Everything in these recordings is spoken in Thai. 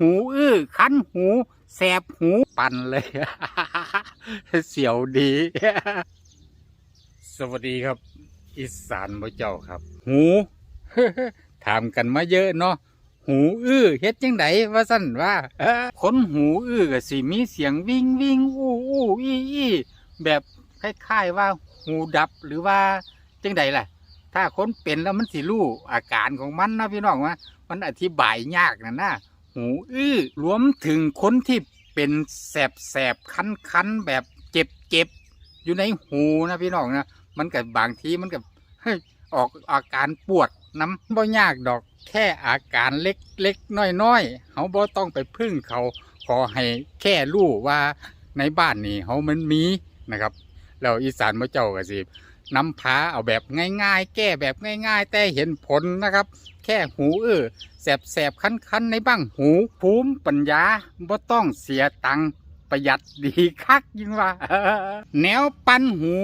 หูอื้อคันหู แสบหูปั่นเลย เสียวดี สวัสดีครับ อีสานบ่เจ้าครับ หูถามกันมาเยอะเนาะหูอื้อเฮ็ดจังไดว่าสั่นว่าคนหูอื้อก็สิมีเสียงวิ่งวิ่งอู้อู้อี้อี้แบบคล้ายๆว่าหูดับหรือว่าจังไดล่ะ ถ้าคนเป็นแล้วมันสิรู้อาการของมันนะพี่น้องว่ามันอธิบายยากนะนะ หูอื้อรวมถึงคนที่เป็นแสบแสบคันคันแบบเจ็บเจ็บอยู่ในหูนะพี่น้องนะมันกับบางทีมันกับออกอาการปวดน้ำบ่ยากดอกแค่อาการเล็กเล็กน้อยน้อยๆเขาบ่ต้องไปพึ่งเขาขอให้แค่รู้ว่าในบ้านนี่เขามันมีนะครับแล้วอีสานมาเจ้าก็สิ นำพาเอาแบบง่าย ๆ แก้แบบง่าย ๆ แต่เห็นผลนะครับ แค่หูเออแสบแสบคันคันๆในบ้างหูภูมิปัญญาบ่ต้องเสียตังประหยัดดีคักยิ่งว่าแนวปันหู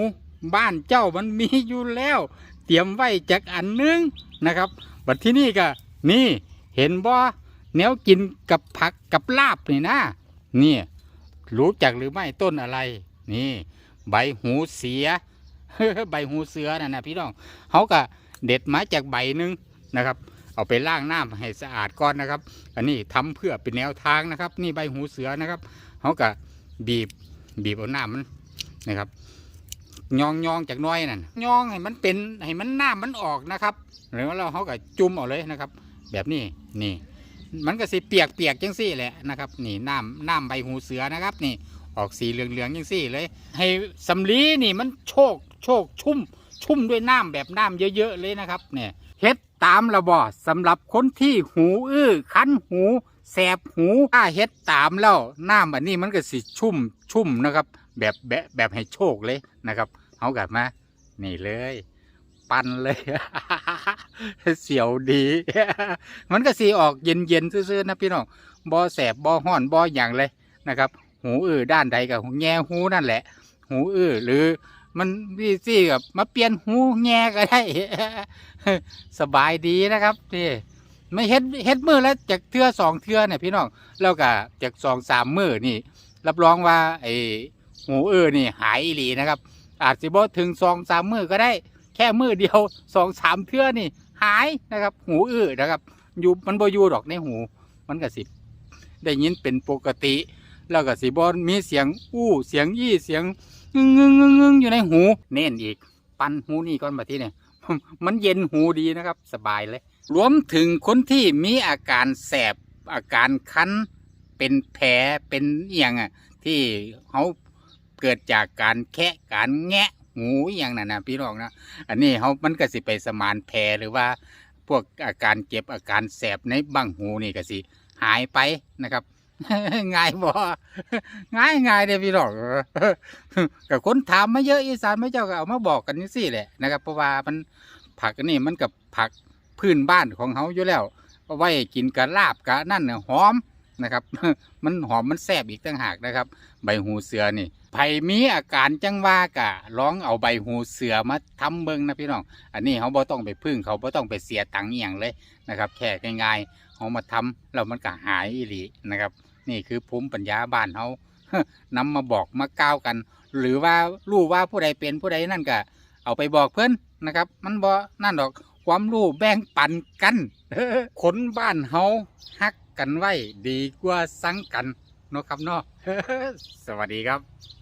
บ้านเจ้ามันมีอยู่แล้ว เตรียมไว้จากอันหนึงนะครับบัดที่นี่ก็นี่เห็นบ่แนวกินกับผักกับลาบนี่นะนี่รู้จักหรือไม่ต้นอะไร นี่ ใบหูเสีย ใบหูเสือน่ะนะพี่น้องเขาก็เด็ดมาจากใบหนึ่งนะครับ เอาไปล้างน้ำให้สะอาดก่อนนะครับ อันนี้ทำเพื่อเป็นแนวทางนะครับ นี่ใบหูเสือนะครับเขาก็บีบบีบเอาน้ำมันนะครับยองยองจากน้อยนั่นยองให้มันเป็นให้มันน้ำมันออกนะครับหรือว่าเราเขาก็จุ่มเอาเลยนะครับ แบบนี้นี่ มันก็สิเปียกเปียกจังซี่แหละนะครับ นี่น้ำน้ำใบหูเสือนะครับ นี่ ออกสีเหลืองๆจังซี่เลย ให้สำลีนี่มันโชกโชกชุ่ม ชุ่มด้วยน้ำแบบน้ำเยอะๆเลยนะครับ เนี่ยเฮ็ดตามระบอสำหรับคนที่หูอื้อคันหูแสบหูถ้าเฮ็ดตามแล้วน้ำอันนี้มันก็สิชุ่มชุ่มนะครับ แบบแบบแบบให้โชคเลยนะครับเอากลับมา นี่เลย ปันเลย เสียวดี มันก็สีออกเย็นๆซื่อๆนะพี่น้องบ่แสบบ่ห้อนบ่อย่างเลยนะครับ หูอื้อด้านใดกับแง่หูนั่นแหละ หูอื้อหรือมันพี่ซี่กับมาเปลี่ยนหูแง่ก็ได้สบายดีนะครับนี่ไม่เฮ็ดเฮ็ดมือแล้วจากเทือสองเทือเนี่ยพี่น้องแล้วก็จากสองสามมือนี่ รับรองว่าไอ้หูอื้อนี่หายอีหลีนะครับ อาจสิบ่ถึงสองสามมือก็ได้ แค่มือเดียวสองสามเทือนี่ หายนะครับ หูอื้อนะครับอยู่มันบ่อยู่ดอกในหู มันก็สิได้ยินเป็นปกติ แล้วก็สิบอลมีเสียงอู้เสียงยี่เสียงงึงงึงงึงงึงอยู่ในหู เน้นอีก ปันหูนี่ก่อนมาที่เนี่ยมันเย็นหูดีนะครับ สบายเลย รวมถึงคนที่มีอาการแสบอาการคันเป็นแผลเป็นเอียงอะที่เขาเกิดจากการแคะการแงะหูอย่างนั้นนะพี่น้องนะอันนี้เขามันก็สิไปสมานแผลหรือว่า พวกอาการเจ็บอาการแสบในบั้งหูนี่ก็สิหายไปนะครับ ง่ายบ่ง่ายง่ายเด้พี่น้องกับคนถามมาเยอะอีสานไม่เจ้าก็เอามาบอกกันนี่สิแหละนะครับ เพราะว่ามันผักอันนี่มันกับผักพื้นบ้านของเขาอยู่แล้วเอาไว้กินกับลาบกับนั่นน่ะหอมนะครับ มันหอมมันแซ่บอีกต่างหากนะครับ ใบหูเสือนี่ไผมีอาการจังว่ากะลองเอาใบหูเสือมาทำเบิงนะพี่น้อง อันนี้เขาบ่ต้องไปพึ่งเขาบ่ต้องไปเสียตังค์อย่างเลยนะครับ แค่ง่ายๆ เขามาทำแล้วมันก็หายอีหลีนะครับ นี่คือภูมิปัญญาบ้านเขานำมาบอกมากล่าวกัน หรือว่ารู้ว่าผู้ใดเป็นผู้ใดนั่นก็เอาไปบอกเพื่อนนะครับ มันบ่นั่นดอกความรู้แบ่งปันกันคนบ้านเฮาฮักกันไว้ดีกว่าสังกันเนาะครับเนาะสวัสดีครับ